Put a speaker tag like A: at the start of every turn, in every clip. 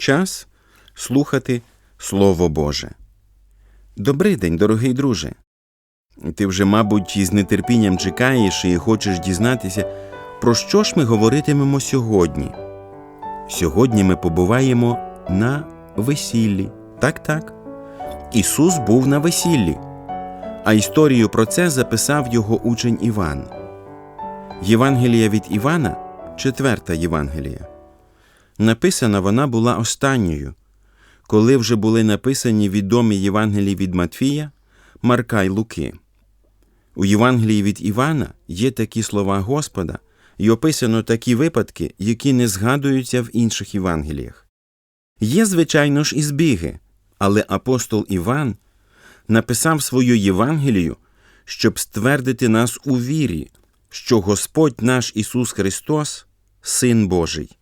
A: Час слухати Слово Боже. Добрий день, дорогий друже. Ти вже, мабуть, із нетерпінням чекаєш і хочеш дізнатися, про що ж ми говоритимемо сьогодні. Сьогодні ми побуваємо на весіллі. Так, так. Ісус був на весіллі, а історію про це записав його учень Іван. Євангелія від Івана, четверта Євангелія. Написана вона була останньою, коли вже були написані відомі Євангелії від Матфія, Марка й Луки. У Євангелії від Івана є такі слова Господа і описано такі випадки, які не згадуються в інших Євангеліях. Є, звичайно ж, і збіги, але апостол Іван написав свою Євангелію, щоб ствердити нас у вірі, що Господь наш Ісус Христос, Син Божий,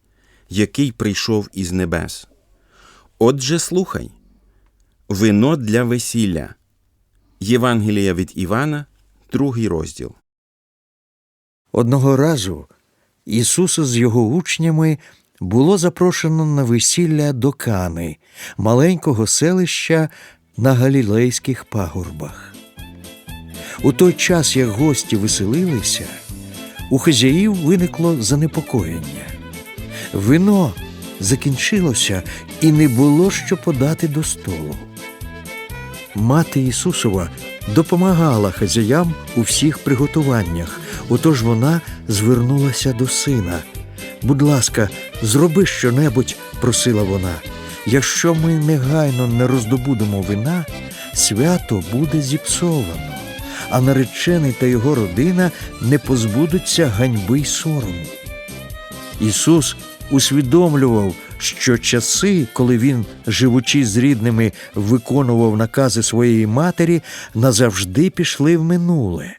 A: який прийшов із небес. Отже, слухай вино для весілля. Євангелія від Івана, другий розділ.
B: Одного разу Ісуса з його учнями було запрошено на весілля до Кани, маленького селища на Галілейських пагорбах. У той час, як гості веселилися, у хазяїв виникло занепокоєння. Вино закінчилося і не було що подати до столу. Мати Ісусова допомагала хазяям у всіх приготуваннях, отож вона звернулася до сина. Будь ласка, зроби щонебудь, просила вона. Якщо ми негайно не роздобудемо вина, свято буде зіпсовано, а наречений та його родина не позбудуться ганьби й сорому. Ісус усвідомлював, що часи, коли він, живучи з рідними, виконував накази своєї матері, назавжди пішли в минуле.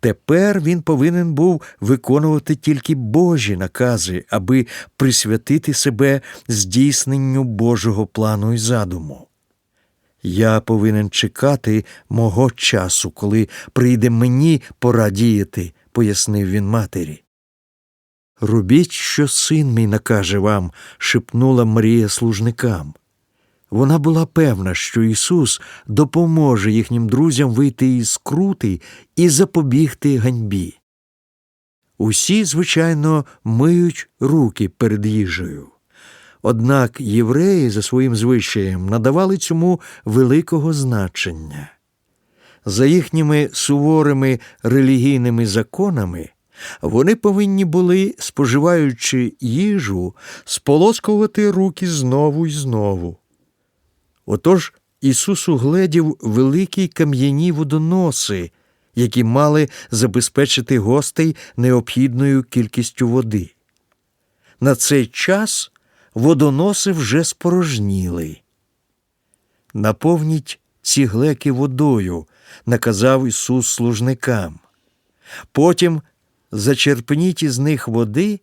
B: Тепер він повинен був виконувати тільки Божі накази, аби присвятити себе здійсненню Божого плану і задуму. Я повинен чекати мого часу, коли прийде мені пора діяти, пояснив він матері. Робіть, що син мій накаже вам, шепнула Марія служникам. Вона була певна, що Ісус допоможе їхнім друзям вийти із скрути і запобігти ганьбі. Усі, звичайно, миють руки перед їжею. Однак євреї за своїм звичаєм надавали цьому великого значення. За їхніми суворими релігійними законами вони повинні були, споживаючи їжу, сполоскувати руки знову й знову. Отож Ісус угледів великі кам'яні водоноси, які мали забезпечити гостей необхідною кількістю води. На цей час водоноси вже спорожніли. Наповніть ці глеки водою, наказав Ісус служникам. Потім зачерпніть із них води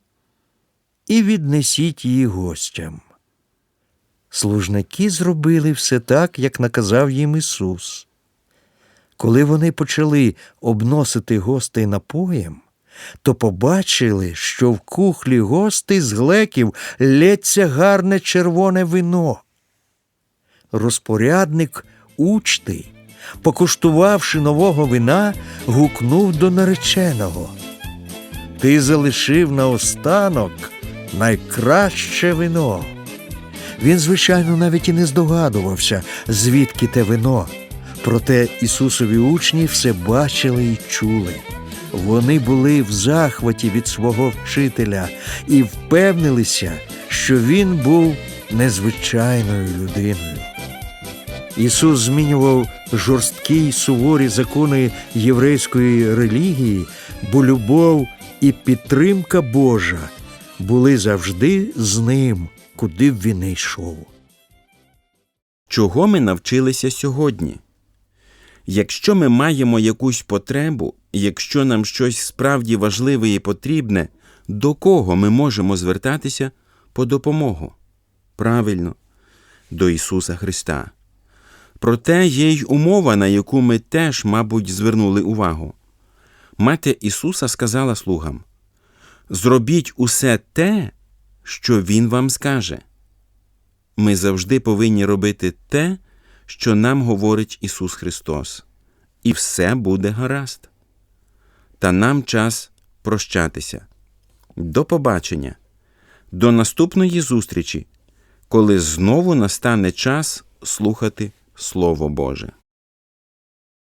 B: і віднесіть її гостям. Служники зробили все так, як наказав їм Ісус. Коли вони почали обносити гостей напоєм, то побачили, що в кухлі гостей з глеків лється гарне червоне вино. Розпорядник учти, покуштувавши нового вина, гукнув до нареченого. Ти залишив наостанок найкраще вино. Він, звичайно, навіть і не здогадувався, звідки те вино. Проте Ісусові учні все бачили і чули. Вони були в захваті від свого вчителя і впевнилися, що він був незвичайною людиною. Ісус змінював жорсткі й суворі закони єврейської релігії, бо любов і підтримка Божа були завжди з ним, куди б він не йшов.
A: Чого ми навчилися сьогодні? Якщо ми маємо якусь потребу, якщо нам щось справді важливе і потрібне, до кого ми можемо звертатися по допомогу? Правильно, до Ісуса Христа. Проте є й умова, на яку ми теж, мабуть, звернули увагу. Мати Ісуса сказала слугам: Зробіть усе те, що Він вам скаже. ми завжди повинні робити те, що нам говорить Ісус Христос, і все буде гаразд. Та нам час прощатися. До побачення, до наступної зустрічі, коли знову настане час слухати Слово Боже.